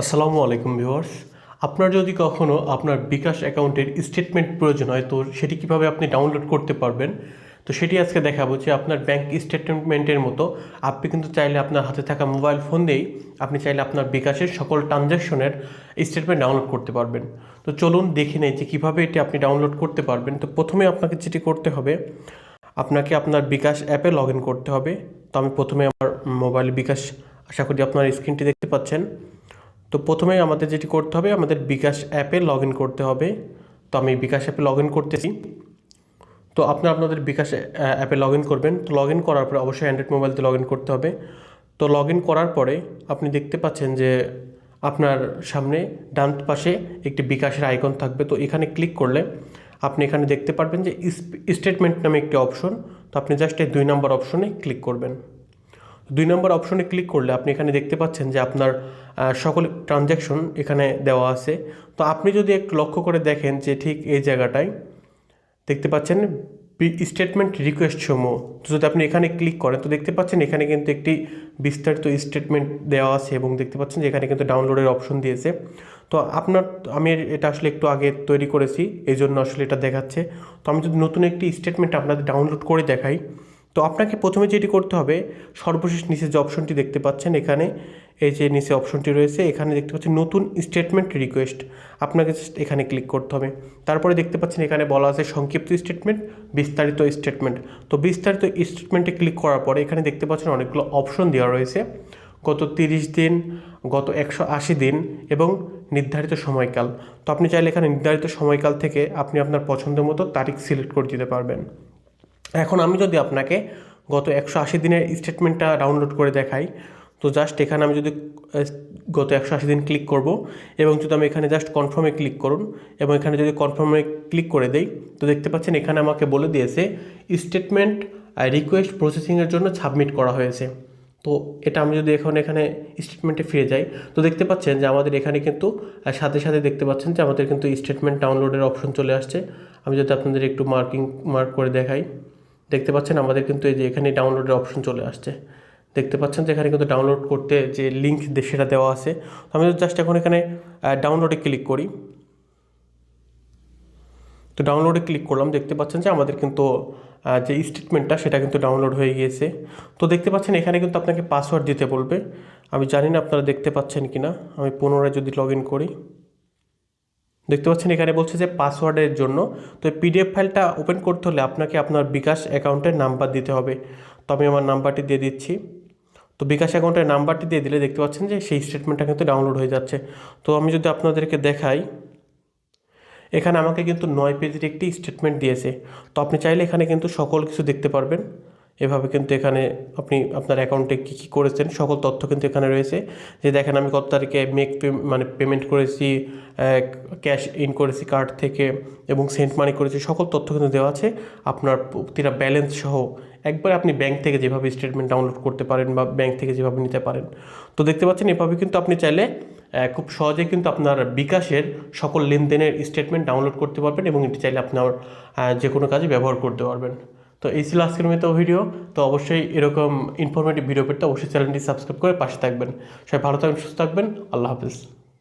আসসালামু আলাইকুম ভিউয়ার্স। আপনার যদি কখনও আপনার বিকাশ অ্যাকাউন্টের স্টেটমেন্ট প্রয়োজন হয়, তো সেটি কীভাবে আপনি ডাউনলোড করতে পারবেন? তো সেটি আজকে দেখাবো যে আপনার ব্যাংক স্টেটমেন্টের মতো আপনি কিন্তু চাইলে আপনার হাতে থাকা মোবাইল ফোন দিয়েই আপনি চাইলে আপনার বিকাশের সকল ট্রানজ্যাকশনের স্টেটমেন্ট ডাউনলোড করতে পারবেন। তো চলুন দেখে নেই যে কীভাবে এটি আপনি ডাউনলোড করতে পারবেন। তো প্রথমে আপনাকে যেটি করতে হবে, আপনাকে আপনার বিকাশ অ্যাপে লগ করতে হবে। তো আমি প্রথমে আমার মোবাইল বিকাশ, আশা করি আপনার স্ক্রিনটি দেখতে পাচ্ছেন। তো প্রথমে আমাদের যেটি করতে হবে, আমাদের বিকাশ অ্যাপে লগ করতে হবে। তো আমি বিকাশ অ্যাপে লগ করতেছি। তো আপনারা আপনাদের বিকাশ অ্যাপে লগ করবেন। তো লগ করার পরে অবশ্যই অ্যান্ড্রয়েড মোবাইলতে লগ ইন করতে হবে। তো লগ করার পরে আপনি দেখতে পাচ্ছেন যে আপনার সামনে ডান পাশে একটি বিকাশের আইকন থাকবে। তো এখানে ক্লিক করলে আপনি এখানে দেখতে পারবেন যে স্টেটমেন্ট নামে একটি অপশন। তো আপনি জাস্ট এই দুই নম্বর অপশনে ক্লিক করবেন। দুই নম্বর অপশনে ক্লিক করলে আপনি এখানে দেখতে পাচ্ছেন যে আপনার সকল ট্রানজ্যাকশন এখানে দেওয়া আছে। তো আপনি যদি একটু লক্ষ্য করে দেখেন যে ঠিক এই জায়গাটায় দেখতে পাচ্ছেন স্টেটমেন্ট রিকোয়েস্ট সমূহ। তো যদি আপনি এখানে ক্লিক করেন, তো দেখতে পাচ্ছেন এখানে কিন্তু একটি বিস্তারিত স্টেটমেন্ট দেওয়া আছে এবং দেখতে পাচ্ছেন যে এখানে কিন্তু ডাউনলোডের অপশন দিয়েছে। তো আপনার, আমি এটা আসলে একটু আগে তৈরি করেছি এই জন্য আসলে এটা দেখাচ্ছে। তো আমি যদি নতুন একটি স্টেটমেন্ট আপনাদের ডাউনলোড করে দেখাই তো আপনাকে প্রথমে যেটি করতে হবে, সর্বশেষ নিচে যে অপশনটি দেখতে পাচ্ছেন এখানে, এই যে নিচে অপশনটি রয়েছে, এখানে দেখতে পাচ্ছেন নতুন স্টেটমেন্ট রিকোয়েস্ট আপনাকে এখানে ক্লিক করতে হবে। তারপরে দেখতে পাচ্ছেন এখানে বলা আছে সংক্ষিপ্ত স্টেটমেন্ট বিস্তারিত স্টেটমেন্ট তো বিস্তারিত স্টেটমেন্টে ক্লিক করার পরে এখানে দেখতে পাচ্ছেন অনেকগুলো অপশন দেওয়া রয়েছে। গত তিরিশ দিন, গত একশো আশি দিন এবং নির্ধারিত সময়কাল। তো আপনি চাইলে এখানে নির্ধারিত সময়কাল থেকে আপনি আপনার পছন্দ মতো তারিখ সিলেক্ট করে দিতে পারবেন। এখন আমি যদি আপনাকে গত একশো আশি দিনের স্টেটমেন্টটা ডাউনলোড করে দেখাই, তো জাস্ট এখানে আমি যদি গত একশো আশি দিন ক্লিক করব, এবং যদি আমি এখানে জাস্ট কনফার্মে ক্লিক করুন, এবং এখানে যদি কনফার্মে ক্লিক করে দেই, তো দেখতে পাচ্ছেন এখানে আমাকে বলে দিয়েছে স্টেটমেন্ট রিকোয়েস্ট প্রসেসিংয়ের জন্য সাবমিট করা হয়েছে। তো এটা আমি যদি এখন এখানে স্টেটমেন্টে ফিরে যাই, তো দেখতে পাচ্ছেন যে আমাদের এখানে কিন্তু সাথে সাথে দেখতে পাচ্ছেন যে আমাদের কিন্তু স্টেটমেন্ট ডাউনলোডের অপশন চলে আসছে। আমি যদি আপনাদের একটু মার্কিং মার্ক করে দেখাই। দেখতে পাচ্ছেন আমাদের কিন্তু এই যে এখানে ডাউনলোডের অপশন চলে আসছে। দেখতে পাচ্ছেন যে এখানে কিন্তু ডাউনলোড করতে যে লিঙ্ক সেটা দেওয়া আছে। তো আমি জাস্ট এখন এখানে ডাউনলোডে ক্লিক করি। তো ডাউনলোডে ক্লিক করলাম, দেখতে পাচ্ছেন যে আমাদের কিন্তু যে স্টেটমেন্টটা সেটা কিন্তু ডাউনলোড হয়ে গিয়েছে। তো দেখতে পাচ্ছেন এখানে কিন্তু আপনাকে পাসওয়ার্ড দিতে বলবে। আমি জানি না আপনারা দেখতে পাচ্ছেন কি না আমি পুনরায় যদি লগ ইন করি। দেখতে পাচ্ছেন এখানে বলছে যে পাসওয়ার্ডের জন্য। তো পিডিএফ ফাইলটা ওপেন করতে হলে আপনাকে আপনার বিকাশ অ্যাকাউন্টের নাম্বার দিতে হবে। তো আমি আমার নাম্বারটি দিয়ে দিচ্ছি। তো বিকাশ অ্যাকাউন্টের নাম্বারটি দিয়ে দিলে দেখতে পাচ্ছেন যে সেই স্টেটমেন্টটা কিন্তু ডাউনলোড হয়ে যাচ্ছে। তো আমি যদি আপনাদেরকে দেখাই, এখানে আমাকে কিন্তু নয় পেজের একটি স্টেটমেন্ট দিয়েছে। তো আপনি চাইলে এখানে কিন্তু সকল কিছু দেখতে পারবেন। এভাবে কিন্তু এখানে আপনি আপনার অ্যাকাউন্টে কী কী করেছেন, সকল তথ্য কিন্তু এখানে রয়েছে। যে দেখেন, আমি কত তারিখে মেক পে মানে পেমেন্ট করেছি ক্যাশ ইন করেছি কার্ড থেকে এবং সেন্ট মানি করেছি, সকল তথ্য কিন্তু দেওয়া আছে। আপনার প্রতিটা ব্যালেন্স সহ একবার আপনি ব্যাংক থেকে যেভাবে স্টেটমেন্ট ডাউনলোড করতে পারেন বা ব্যাংক থেকে যেভাবে নিতে পারেন। তো দেখতে পাচ্ছেন, এভাবে কিন্তু আপনি চাইলে খুব সহজে কিন্তু আপনার বিকাশের সকল লেনদেনের স্টেটমেন্ট ডাউনলোড করতে পারবেন এবং এটি চাইলে আপনার যে কোনো কাজে ব্যবহার করতে পারবেন। তো এই ছিল আজকের মতো ভিডিও। তো অবশ্যই এরকম ইনফরমেটিভ ভিডিও পেতে অবশ্যই চ্যানেলটি সাবস্ক্রাইব করে পাশে থাকবেন। সবাই ভালো থাকবেন, সুস্থ থাকবেন। আল্লাহ হাফিজ।